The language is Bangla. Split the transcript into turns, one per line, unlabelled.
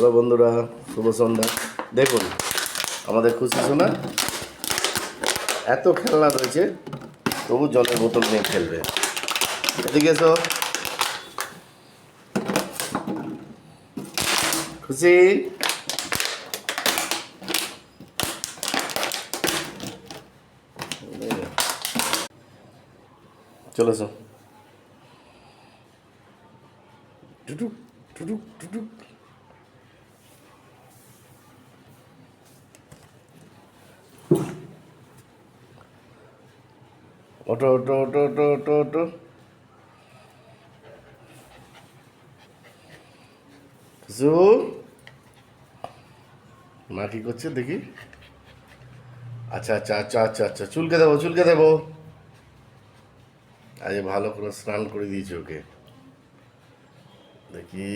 হ্যালো বন্ধুরা, শুভ সন্ধ্যা। দেখুন, আমাদের খুশি শোনা এত খেলনা রয়েছে, তবু জলের বোতল নিয়ে খেলবে। এদিকে এসো। খুশি? চলে এসো। টুটুক টুটুক টুটুক। ওটো ওটো ওটো ওটো ওটো ওটো জু মা কি করছে দেখি? আচ্ছা আচ্ছা আচ্ছা আচ্ছা আচ্ছা চুলকে দেবো চুলকে দেবো। আজ ভালো করে স্নান করে দিয়েছি ওকে। দেখি।